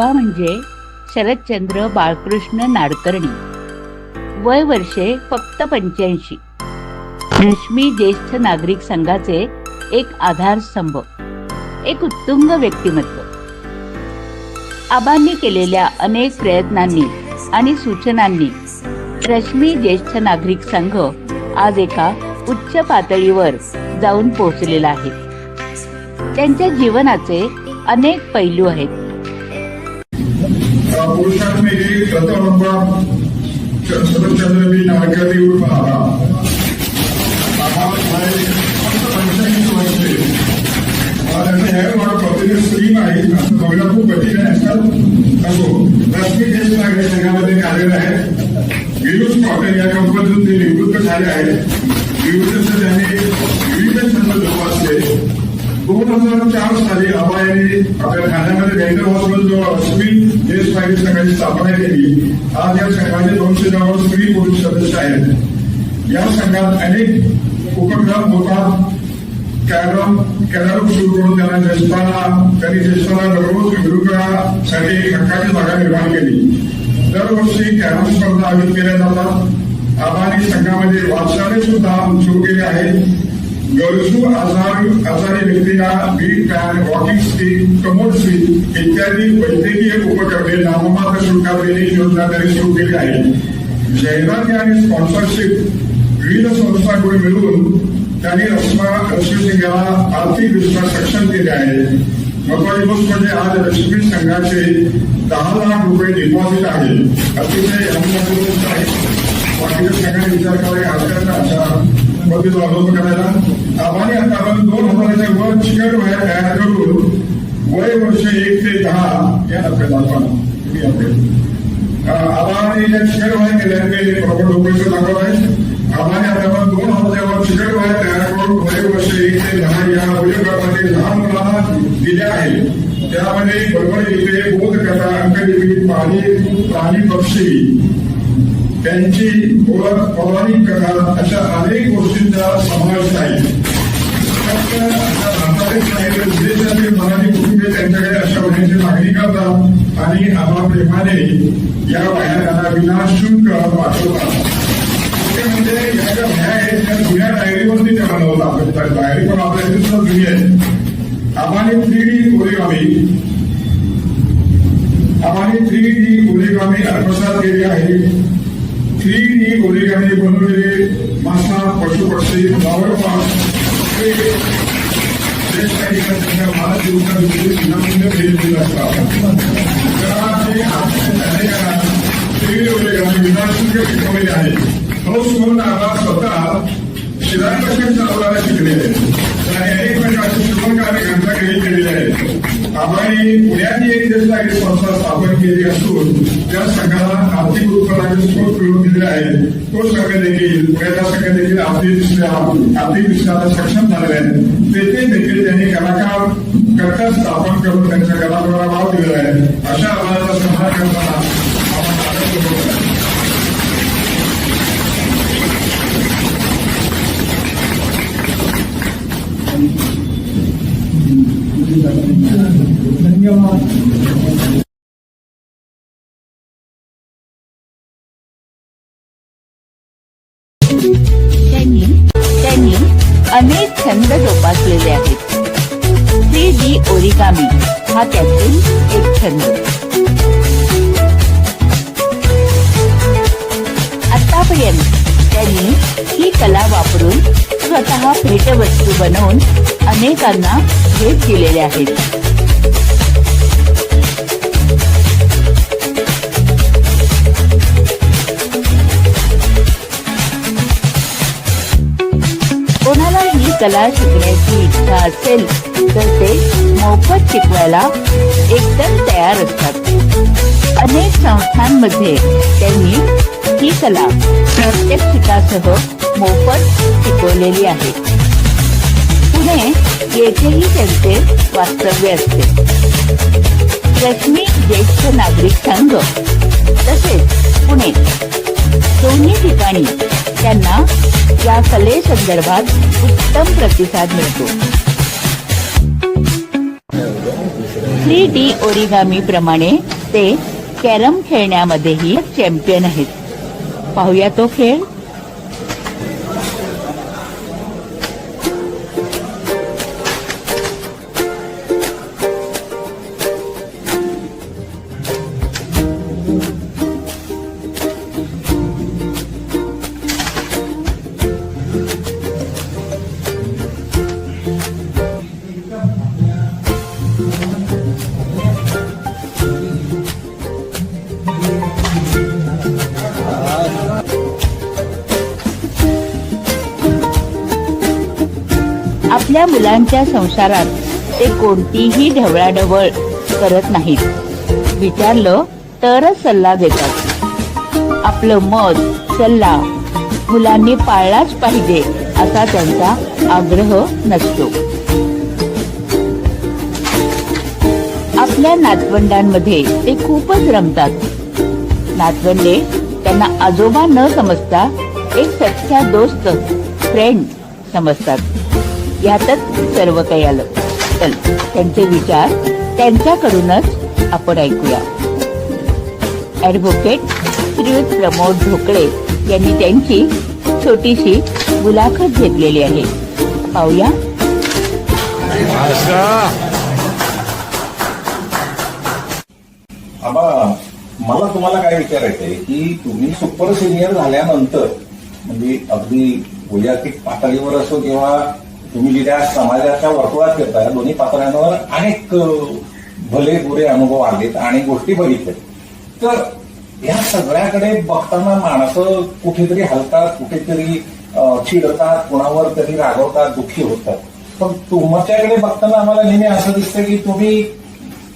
पप्पा म्हणजे शरदचंद्र बाळकृष्ण नाडकर्णी. वय वर्षे फक्त पंच्याऐंशी. रश्मी ज्येष्ठ नागरिक संघाचे एक आधारस्तंभ एक उत्तुंग व्यक्तिमत्व. आबांनी केलेल्या अनेक प्रयत्नांनी आणि सूचनांनी रश्मी ज्येष्ठ नागरिक संघ आज एका उच्च पातळीवर जाऊन पोहोचलेला आहे. त्यांच्या जीवनाचे अनेक पैलू आहेत. मला त्यांचं हे मला प्रतिनिधी स्कीम आहे असं बघणं खूप कठीण आहे आजकाल असो रश्मी देश नागरिक संघामध्ये कार्यरत आहेत गिरूस कॉटन या कंपनीतून ते निवृत्त झाले आहेत निवृत्त त्यांनी विविध छंद जोपासले दोन हजार चार साली आबा आपल्या ठाण्यामध्ये डेंटल हॉस्पिटल जवळ अश्विन देश नागरिक संघाची स्थापना केली. आज या संघाचे दोनशे जवळ स्त्री पुरुष सदस्य आहेत. या संघात अनेक उपक्रम होतात कॅरम कॅरम सुरू करून त्यांना ज्येष्ठांना त्यांनी ज्येष्ठांना दररोज विरुद्धासाठी हक्काची जागा निर्माण केली. दरवर्षी कॅरम स्पर्धा आयोजित केल्या जातात. आबानी संघामध्ये वाचनालय सुद्धा सुरू केले आहे गरजू आजार आजारी व्यक्तीला bedpan walking stick commode stick इत्यादी वैद्यकीय उपकरणे नाममात्र शुल्कात देण्याची योजना त्यांनी सुरू केली आहे. जाहिराती आणि स्पॉन्सरशिप विविध संस्थांकडून मिळून त्यांनी रश्मा रश्मी सिंगाला आर्थिकदृष्ट्या सक्षम केले आहे. महत्वाची गोष्ट म्हणजे आज रश्मी संघाचे दहा लाख रुपये डिपॉझिट आहे. अतिशय अभिनंदन आहे. संघाने विचार करावा हरकत नाही अशा पद्धतीचा अवलंब करायला आम्हाने आता दोन हजाराच्या वर चिकट वया तयार करून वय वर्ष एक ते दहा या टप्प्यात आपण तुम्ही आपले आम्हाने ज्या चिकट वया केल्याने प्रॉपर डॉक्युमेंट दाखवत आहे. आम्हाने आता आपण दोन हजाराच्या वर चिकट वया तयार करून वय वर्ष एक ते दहा या वयोगटामध्ये लहान मुलांना दिल्या आहेत. त्यामध्ये बरोबर इथे बोध कथा अंकलिपी पाणी प्राणी पक्षी त्यांची ओळख पौराणिक कथा अशा अनेक गोष्टींचा समावेश आहे. फक्त नाही तर विदेशातील मराठी कुटुंबे त्यांच्याकडे अशा वह्यांची मागणी करतात आणि आम्हा प्रेमाने या वह्या विनाशुल्क पाठवतात ते म्हणजे या ज्या वह्या आहेत त्या जुन्या डायरीवरती त्या बनवतात. आपण डायरी पण आपल्या इथे सुद्धा जुनी आहे आम्हाने थ्री डी ओरिगामी आम्हाने थ्री डी ओरिगामी आत्मसात केली आहे. थ्री डी बनवलेले मासा पशुपक्षी पक्षी पार्क हे काही भारत दिवसामध्ये विनामूल्य भेट दिले असतात. ते विनाशुल्क शिकवलेले आहे. हौस म्हणून आम्हाला स्वतः शिराळ कसे चालवायला शिकलेले आहेत आणि अनेक प्रकारचे शुभकार्य घंटा केली केलेले आहेत आम्ही पुण्यात एक देश लागेल संस्था स्थापन केली असून त्या संघाला आर्थिक उत्पन्नाचे स्रोत मिळवून दिले आहे तो संघ देखील पुण्याचा संघ देखील आर्थिकदृष्ट्या आर्थिकदृष्ट्या आता सक्षम झालेले आहेत तेथे देखील त्यांनी कलाकार कर्ता स्थापन करून त्यांच्या कलाकाराला वाव दिलेला आहे. अशा आव्हानाचा सामना करताना आपण धन्यवाद. त्यांनी त्यांनी अनेक छंद जोपासलेले आहेत. थ्री डी ओरिगामी हा त्यातील एक छंद. स्वतः भेटवस्तू बनवून अनेकांना भेट दिलेल्या आहेत. कोणाला ही कला शिकण्याची इच्छा असेल तर ते मोफत शिकवायला एकदम तयार असतात. अनेक संस्थांमध्ये त्यांनी ही कला प्रात्यक्षिकासह मोफत शिकवलेली आहे. पुणे येथेही त्यांचे वास्तव्य असते. रश्मी ज्येष्ठ नागरिक संघ, तसेच पुणे. दोन्ही ठिकाणी त्यांना या कलेसंदर्भात उत्तम प्रतिसाद मिळतो. थ्री डी ओरिगामी प्रमाणे ते कॅरम खेळण्यामध्येही चॅम्पियन आहेत. पाहूया तो खेळ. आपल्या मुलांच्या संसारात ते कोणतीही ढवळाढवळ करत नाहीत. विचारलं तरच सल्ला देतात. आपलं मत सल्ला मुलांनी पाळलाच पाहिजे असा त्यांचा आग्रह नसतो. आपल्या नातवंडांमध्ये ते खूपच रमतात. नातवंडे त्यांना आजोबा न समजता एक सख्या दोस्त फ्रेंड समजतात. यातच सर्व काही आलं. चल त्यांचे विचार त्यांच्याकडूनच आपण ऐकूया. ऍडव्होकेट श्रीयुत प्रमोद ढोकळे यांनी त्यांची छोटीशी मुलाखत घेतलेली आहे. पाहूया. मला तुम्हाला काय विचारायचंय की तुम्ही सुपर सिनियर झाल्यानंतर म्हणजे अगदी वैयक्तिक पातळीवर असो किंवा तुम्ही जिथे समाजाच्या वर्तुळात फिरताय. दोन्ही पात्रांवर अनेक भले बुरे अनुभव आलेत आणि गोष्टी बघितल्या तर या सगळ्याकडे बघताना माणसं कुठेतरी हलतात कुठेतरी चिडतात कुणावर तरी रागवतात दुःखी होतात. पण तुमच्याकडे बघताना आम्हाला नेहमी असं दिसतं की तुम्ही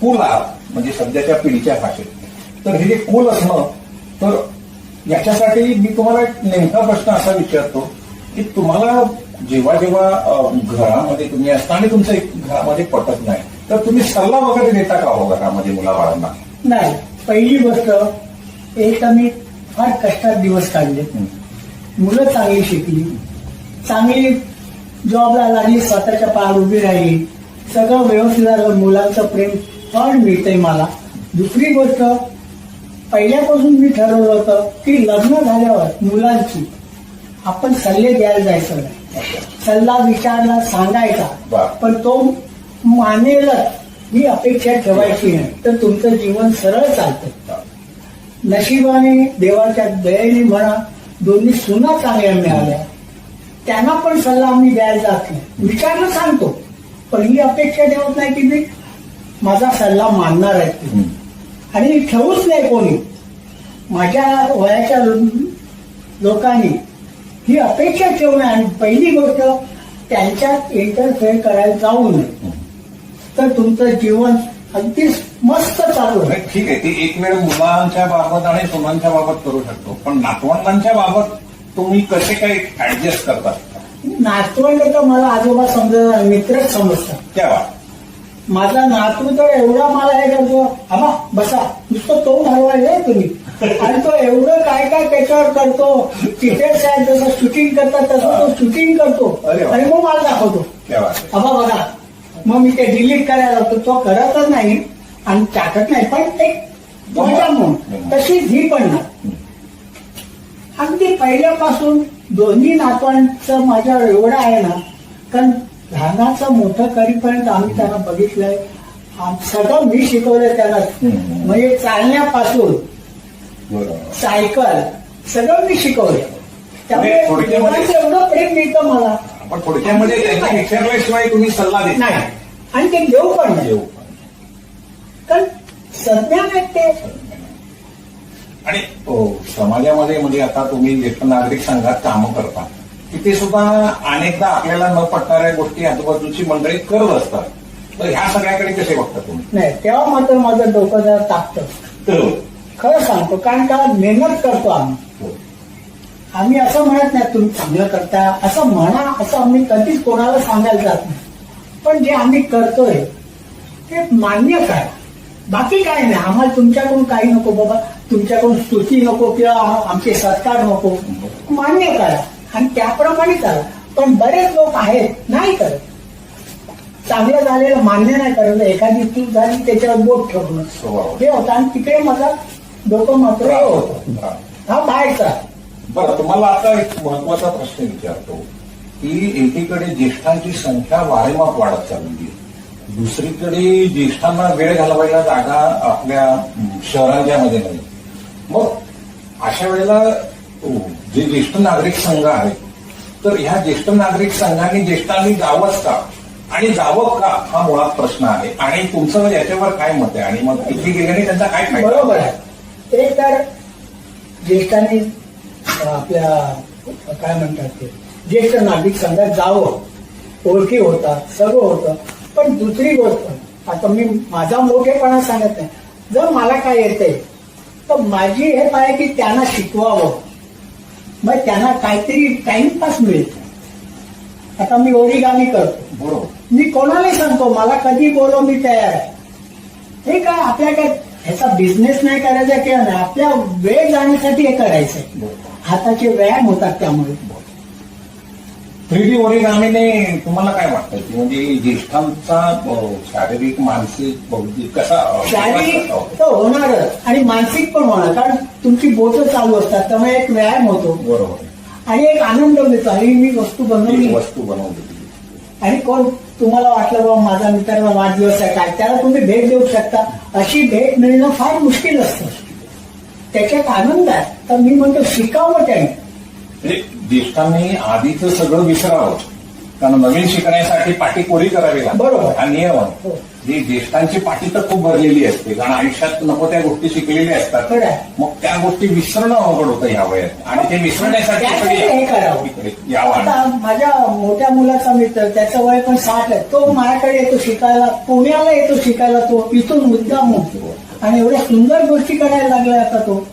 कुल आहात म्हणजे सध्याच्या पिढीच्या भाषेत. तर हे जे कुल असणं तर याच्यासाठी मी तुम्हाला एक नेमका प्रश्न असा विचारतो की तुम्हाला जेव्हा जेव्हा घरामध्ये तुम्ही असता आणि तुमचं एक घरामध्ये पटत नाही तर तुम्ही सल्ला वगैरे देता का हो घरामध्ये मुलाबाळांना? नाही. पहिली गोष्ट एक मी फार कष्टात दिवस काढले. मुलं चांगली शिकली. चांगली जॉबला लागली स्वतःच्या पायावर उभी राहिली. सगळं व्यवस्थित झालं मुलांचं प्रेम फार मिळतंय मला. दुसरी गोष्ट पहिल्यापासून मी ठरवलं होतं की लग्न झाल्यावर मुलांची आपण सल्ले द्यायला जायचं नाही. सल्ला विचारला सांगायचा. पण तो मानेलच ही अपेक्षा ठेवायची नाही. तर तुमचं जीवन सरळ चालतं नशिबाने देवाच्या दयेने म्हणा दोन्ही सुना चांगल्या मिळाल्या. त्यांना पण सल्ला आम्ही द्यायला जात नाही विचारलं सांगतो. पण ही अपेक्षा ठेवत नाही की मी माझा सल्ला मानणार आहे. आणि ठेवूच नाही कोणी. माझ्या वयाच्या लोकांनी ही अपेक्षा ठेवू नये आणि पहिली गोष्ट त्यांच्यात इंटरफेअर करायला जाऊ नये. तर तुमचं जीवन अगदी मस्त चालू आहे. ठीक आहे. ते एक वेळ मुलांच्या बाबत आणि सुनांच्या बाबत करू शकतो. पण नातवंडांच्या बाबत तुम्ही कसे काय ऍडजस्ट करतात नातवंड तर मला आजोबा समजत मित्रच समजतात. त्या माझा नातू तर एवढा मला हे करतो आबा बसा. नुसतं तो हलवायला तुम्ही. आणि तो एवढं काय काय त्याच्यावर करतो क्रिकेट साहेब जसं शूटिंग करतात तसं तो शूटिंग करतो. आणि मग मला दाखवतो. आबा बघा. मग मी ते डिलीट करायला लावतो तो करतच नाही आणि टाकत नाही पण एक मजा म्हणून. तशीच ही पण ना अगदी पहिल्यापासून दोन्ही नातवांचं माझ्यावर एवढं आहे ना कारण लहानाचं मोठं करीपर्यंत आम्ही त्यांना बघितलंय. सगळं मी शिकवलंय हम्म. म्हणजे चालण्यापासून सायकल सगळं मी शिकवलंय त्यामुळे देवाचं एवढं प्रेम मिळतं मला. पण थोडक्यामध्ये त्यांनी विचारल्याशिवाय तुम्ही सल्ला देत नाही. आणि ते देऊ पण देऊ कारण संज्ञान आहेत ते. आणि हो, समाजामध्ये म्हणजे आता तुम्ही ज्येष्ठ नागरिक संघात कामं करता तिथे सुद्धा अनेकदा आपल्याला न पटणाऱ्या गोष्टी आजूबाजूची मंडळी करत असतात. तर ह्या सगळ्याकडे कसे बघता तुम्ही? नाही तेव्हा मात्र माझं डोकं जरा तर खरं सांगतो कारण का मेहनत करतो आम्ही. हो. आम्ही असं म्हणत नाही तुम्ही चांगलं करता. असं म्हणा असं आम्ही कधीच कोणाला सांगायला जात नाही. पण जे आम्ही करतोय ते मान्य करा बाकी काय नाही. आम्हाला तुमच्याकडून काही नको बाबा. तुमच्याकडून स्तुती नको किंवा आम- आमचे सत्कार नको. मान्य करा. आणि त्याप्रमाणे करा. पण बरेच लोक आहेत नाही करत. चांगलं झालेलं मान्य नाही करायचं एखादी चूक झाली त्याच्यावर बोट ठेवणं. हे होतं. आणि तिकडे माझा डोकं मात्र हे होतं बाहेरचा बरं तुम्हाला आता एक महत्त्वाचा प्रश्न विचारतो. की एकीकडे ज्येष्ठांची संख्या वारेमाप वाढत चालली आहे. दुसरीकडे ज्येष्ठांना वेळ घालवायला जागा आपल्या शहरांच्या मध्ये नाही. मग अशा वेळेला जे ज्येष्ठ नागरिक संघ आहेत तर ह्या ज्येष्ठ नागरिक संघाने ज्येष्ठांनी जावंच का? आणि जावं का? हा मुळात प्रश्न आहे. आणि तुमचं याच्यावर काय मत आहे? आणि मग तिथे गेल्याने त्यांचा काय बरोबर आहे. एक तर ज्येष्ठांनी आपल्या काय म्हणतात ते ज्येष्ठ नागरिक संघात जावं ओळखी होतात सगळं होतं. पण दुसरी गोष्ट आता मी माझा मोठेपणा सांगत नाही. जर मला काय येतंय तर माझी हे पाहिजे की त्यांना शिकवावं. मग त्यांना काहीतरी टाइमपास मिळतो आता मी ओरिगामी करतो. बरोबर. मी कोणालाही सांगतो मला कधी बोलव मी तयार आहे? हे काय आपल्या काय ह्याचा बिझनेस नाही करायचा किंवा नाही. आपल्या वेळ जाण्यासाठी हे करायचंय हाताचे व्यायाम होतात त्यामुळे. थ्री डी ओरिगामीने तुम्हाला काय वाटतं? की म्हणजे ज्येष्ठांचा शारीरिक मानसिक बौद्धिक कसा शारीरिक? तर होणारच. आणि मानसिक पण होणार कारण तुमची बोटं चालू असतात त्यामुळे एक व्यायाम होतो. बरोबर. आणि एक आनंद मिळतो. आणि मी वस्तू बनवली. वस्तू बनवली. आणि कोण? तुम्हाला वाटलं बाबा माझा मित्राला वाढदिवस आहे. काय? त्याला तुम्ही भेट देऊ शकता. अशी भेट मिळणं फार मुश्किल असतं. त्याच्यात आनंद आहे. तर मी म्हणतो शिकावं त्याने. म्हणजे ज्येष्ठांनी आधीचं सगळं विसरावं. कारण नवीन शिकण्यासाठी पाठी कोरी करावी लागते. बरोबर. हा नियम आहे. हो. ही ज्येष्ठांची पाठी तर खूप भरलेली असते. कारण आयुष्यात नको त्या गोष्टी शिकलेल्या असतात. खरं आहे. मग त्या गोष्टी विसरणं अवघड होतं ह्या वयात. आणि ते विसरण्यासाठी त्यासाठी हे या- करावं. इकडे यावं आता माझ्या मोठ्या मुलाचा मित्र त्याचं वय पण साठ आहे. तो माझ्याकडे येतो शिकायला. पुण्याला येतो शिकायला तो. इथून मुद्दाम आणि एवढ्या सुंदर गोष्टी करायला लागलाय आता तो.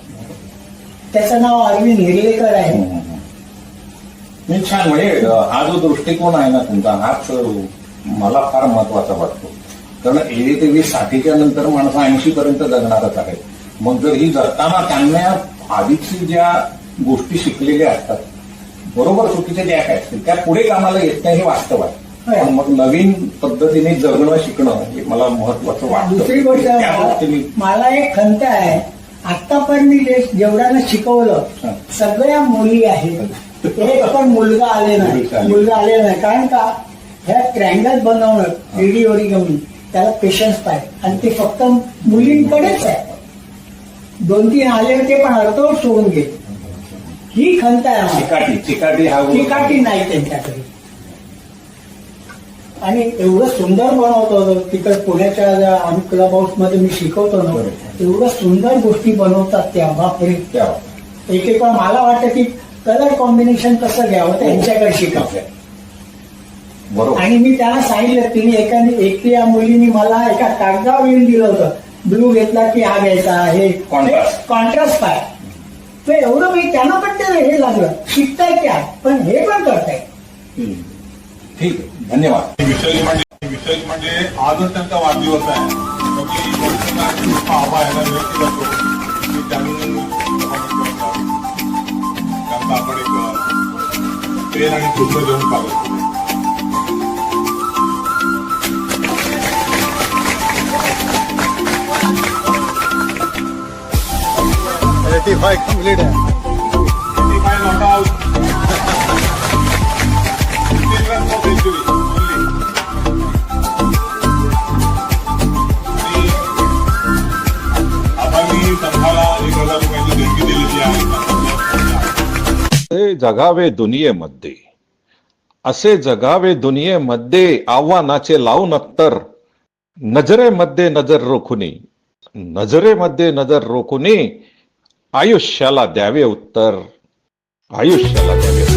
त्याचं नाव अरविंद हिरलेकर आहे. नाही छान म्हणजे हा जो दृष्टिकोन आहे ना तुमचा हाच मला फार महत्त्वाचा वाटतो. कारण एरवी ते वीस साठीच्या नंतर माणसं ऐंशी पर्यंत जगणारच आहे मग जर ही जगताना त्यांना आधीची ज्या गोष्टी शिकलेल्या असतात बरोबर चुकीच्या ज्या काय असतील त्या पुढे कामाला येत नाही हे वास्तव आहे. पण मग नवीन पद्धतीने जगणं शिकणं हे मला महत्वाचं वाटतं. दुसरी गोष्ट मला एक खंत आहे. आतापर्यंत मी जेवढ्यानं शिकवलं हा. सगळ्या मुली आहेत. एक पण मुलगा आले नाही. मुलगा आले. नाही. कारण का? ह्या ट्रँगल बनवणं रेडी ओरिगमी त्याला पेशन्स पाहिजे. आणि ते फक्त मुलींकडेच आहे. दोन तीन आले ते पण अर्धवट सोडून गेले ही खंत आहे. चिकाटी चिकाटी हा काठी नाही त्यांच्याकडे. आणि एवढं सुंदर बनवतो तिकडे पुण्याच्या आम्ही क्लब हाऊसमध्ये मी शिकवतो ना. एवढं सुंदर गोष्टी बनवतात त्या बापरे. त्या. एक एक वेळा मला वाटतं की कलर कॉम्बिनेशन कसं घ्यावं त्यांच्याकडे शिकावं बरोबर. आणि मी त्यांना सांगितलं तिने एकाने एकटी या मुलीने मला एका कागदावर लिहून दिलं होतं. ब्लू घेतला की हा घ्यायचा हे. कॉन्ट्रास्ट काय तर एवढं मी त्यांना पण ते हे लागलं. शिकताय क्या? पण हे पण करताय. ठीक आहे. धन्यवाद. विशेष म्हणजे विशेष म्हणजे आजच त्यांचा वाढदिवस आहे. आभार व्यक्त करतो एक प्रेम आणि शुद्ध देऊन पाहिजे Eighty असे जगावे दुनियेमध्ये असे जगावे दुनियेमध्ये आव्हानाचे लावून अत्तर नजरेमध्ये नजर रोखुनी. नजरेमध्ये नजर रोखुनी आयुष्याला द्यावे उत्तर. आयुष्याला द्यावे